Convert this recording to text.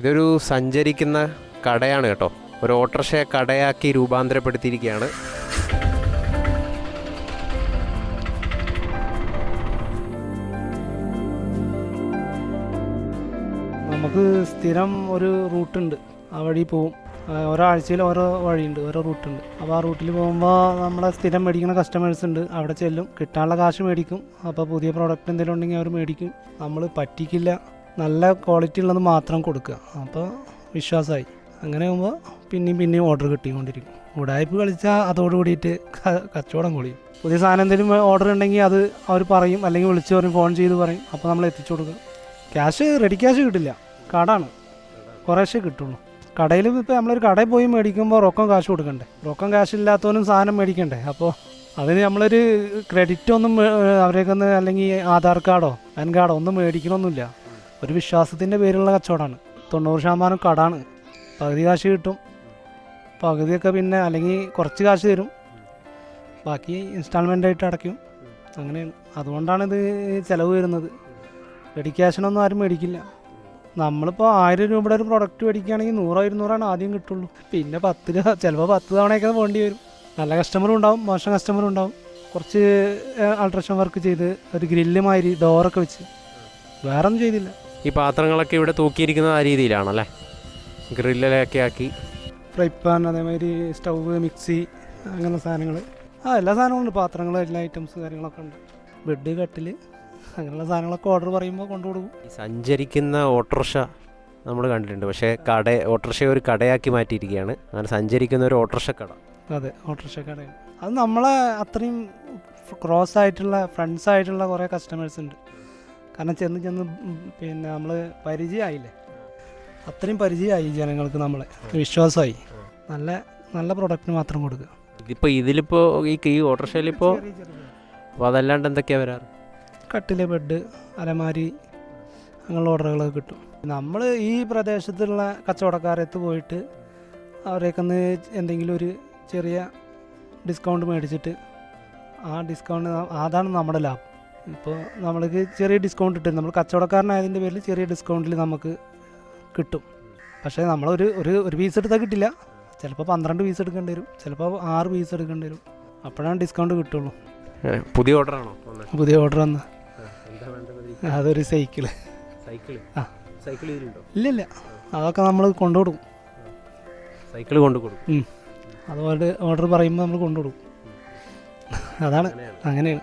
ഇതൊരു സഞ്ചരിക്കുന്ന കടയാണ് കേട്ടോ. ഒരു ഓട്ടർഷയെ കടയാക്കി രൂപാന്തരപ്പെടുത്തിയിരിക്കുകയാണ്. നമുക്ക് സ്ഥിരം ഒരു റൂട്ടുണ്ട്. ആ വഴി പോവും. ഒരാഴ്ചയിൽ ഓരോ വഴിയുണ്ട് ഓരോ റൂട്ടുണ്ട്. അപ്പോൾ ആ റൂട്ടിൽ പോകുമ്പോൾ നമ്മളെ സ്ഥിരം മേടിക്കുന്ന കസ്റ്റമേഴ്സ് ഉണ്ട്. അവിടെ ചെല്ലും. കിട്ടാനുള്ള കാശ് മേടിക്കും. അപ്പോൾ പുതിയ പ്രോഡക്റ്റ് എന്തെങ്കിലും ഉണ്ടെങ്കിൽ അവർ മേടിക്കും. നമ്മൾ പറ്റിക്കില്ല. നല്ല ക്വാളിറ്റി ഉള്ളത് മാത്രം കൊടുക്കുക. അപ്പോൾ വിശ്വാസമായി അങ്ങനെ ആകുമ്പോൾ പിന്നെയും പിന്നെയും ഓർഡർ കിട്ടിക്കൊണ്ടിരിക്കും. ഉടായ്പ് കളിച്ചാൽ അതോടുകൂടിയിട്ട് കച്ചവടം കൂടിയും പുതിയ സാധനം എന്തെങ്കിലും ഓർഡർ ഉണ്ടെങ്കിൽ അത് അവർ പറയും അല്ലെങ്കിൽ വിളിച്ച് പറയും ഫോൺ ചെയ്ത് പറയും. അപ്പോൾ നമ്മൾ എത്തിച്ചു കൊടുക്കും. ക്യാഷ് റെഡി ക്യാഷ് കിട്ടില്ല. കടാണ്. കുറേശ്ശേ കിട്ടുള്ളൂ. കടയിൽ ഇപ്പോൾ നമ്മളൊരു കടയിൽ പോയി മേടിക്കുമ്പോൾ റൊക്കം കാശ് കൊടുക്കണ്ടേ? റൊക്കം കാശ് ഇല്ലാത്തവനും സാധനം മേടിക്കണ്ടേ? അപ്പോൾ അതിന് നമ്മളൊരു ക്രെഡിറ്റ് ഒന്നും അവരേക്കൊന്ന് അല്ലെങ്കിൽ ആധാർ കാർഡോ പാൻ കാർഡോ ഒന്നും മേടിക്കണമൊന്നുമില്ല ഒരു വിശ്വാസത്തിന്റെ പേരിലുള്ള കച്ചവടമാണ്. തൊണ്ണൂറ് ശതമാനം കടാണ്. പകുതി കാശ് കിട്ടും. പകുതിയൊക്കെ പിന്നെ അല്ലെങ്കിൽ കുറച്ച് കാശ് തരും. ബാക്കി ഇൻസ്റ്റാൾമെന്റ് ആയിട്ട് അടയ്ക്കും. അങ്ങനെയാണ്. അതുകൊണ്ടാണ് ഇത് ചിലവ് വരുന്നത്. റെഡി ക്യാഷിനൊന്നും ആരും മേടിക്കില്ല. നമ്മളിപ്പോൾ ആയിരം രൂപയുടെ ഒരു പ്രൊഡക്റ്റ് മേടിക്കുകയാണെങ്കിൽ നൂറോ ഇരുന്നൂറാണ് ആദ്യം കിട്ടുള്ളൂ. പിന്നെ പത്ത് രൂപ ചിലപ്പോൾ പത്ത് തവണയൊക്കെ വേണ്ടി വരും. നല്ല കസ്റ്റമറും ഉണ്ടാവും മോശം കസ്റ്റമറും ഉണ്ടാവും. കുറച്ച് അൾട്രേഷൻ വർക്ക് ചെയ്ത് ഒരു ഗ്രില്ല് മാതിരി ഡോറൊക്കെ വെച്ച്. വേറൊന്നും ചെയ്തില്ല. ഈ പാത്രങ്ങളൊക്കെ ഇവിടെ തൂക്കിയിരിക്കുന്നത് ആ രീതിയിലാണല്ലേ? ഗ്രില്ലിലൊക്കെ ആക്കി. ഫ്രൈ പാൻ അതേമാതിരി സ്റ്റൗവ് മിക്സി അങ്ങനെ സാധനങ്ങൾ ആ എല്ലാ സാധനങ്ങളും ഉണ്ട്. പാത്രങ്ങൾ എല്ലാ ഐറ്റംസ് കാര്യങ്ങളൊക്കെ ഉണ്ട്. ബെഡ് കട്ടിൽ അങ്ങനെയുള്ള സാധനങ്ങളൊക്കെ ഓർഡർ പറയുമ്പോൾ കൊണ്ടു കൊടുക്കും. സഞ്ചരിക്കുന്ന ഓട്ടോറിക്ഷ നമ്മൾ കണ്ടിട്ടുണ്ട്. പക്ഷേ കട ഓട്ടോറിക്ഷയെ ഒരു കടയാക്കി മാറ്റിയിരിക്കുകയാണ്. അങ്ങനെ സഞ്ചരിക്കുന്ന ഒരു ഓട്ടോറിക്ഷ കട. അതെ ഓട്ടോറിക്ഷ കടയാണ്. അത് നമ്മളെ അത്രയും ക്രോസ് ആയിട്ടുള്ള ഫ്രണ്ട്സ് ആയിട്ടുള്ള കുറേ കസ്റ്റമേഴ്സ് ഉണ്ട്. കാരണം ചെന്ന് ചെന്ന് പിന്നെ നമ്മൾ പരിചയമായില്ലേ? അത്രയും പരിചയമായി ജനങ്ങൾക്ക് നമ്മൾ വിശ്വാസമായി. നല്ല നല്ല പ്രൊഡക്റ്റ് മാത്രം കൊടുക്കുക. ഇതിപ്പോൾ ഇതിലിപ്പോൾ ഈ ഈ ഓട്ടോറിക്ഷയിലിപ്പോൾ അപ്പോൾ അതല്ലാണ്ട് എന്തൊക്കെയാണ് വരാറ്? കട്ടിലെ ബെഡ് അലമാരി അങ്ങനെയുള്ള ഓർഡറുകളൊക്കെ കിട്ടും. നമ്മൾ ഈ പ്രദേശത്തുള്ള കച്ചവടക്കാരത്ത് പോയിട്ട് അവരെയൊക്കെ ഒന്ന് എന്തെങ്കിലും ഒരു ചെറിയ ഡിസ്കൗണ്ട് മേടിച്ചിട്ട് ആ ഡിസ്കൗണ്ട് അതാണ് നമ്മുടെ ലാഭം. ഇപ്പോൾ നമ്മൾക്ക് ചെറിയ ഡിസ്കൗണ്ട് കിട്ടും. നമ്മൾ കച്ചവടക്കാരനായതിന്റെ പേരിൽ ചെറിയ ഡിസ്കൗണ്ടിൽ നമുക്ക് കിട്ടും. പക്ഷേ നമ്മളൊരു ഒരു ഒരു പീസ് എടുത്താൽ കിട്ടില്ല. ചിലപ്പോൾ പന്ത്രണ്ട് പീസ് എടുക്കേണ്ടി വരും. ചിലപ്പോൾ ആറ് പീസ് എടുക്കേണ്ടി വരും. അപ്പോഴാണ് ഡിസ്കൗണ്ട് കിട്ടുള്ളൂ. പുതിയ ഓർഡറാണോ പുതിയ ഓർഡർ വന്ന. അതൊരു സൈക്കിൾ സൈക്കിൾ ആ. സൈക്കിൾ ഇല്ല ഇല്ല അതൊക്കെ നമ്മൾ കൊണ്ടു കൊടുക്കും. സൈക്കിൾ കൊണ്ടു കൊടുക്കും. അതുപോലെ ഓർഡർ പറയുമ്പോൾ നമ്മൾ കൊണ്ടു കൊടുക്കും. അതാണ്. അങ്ങനെയാണ്.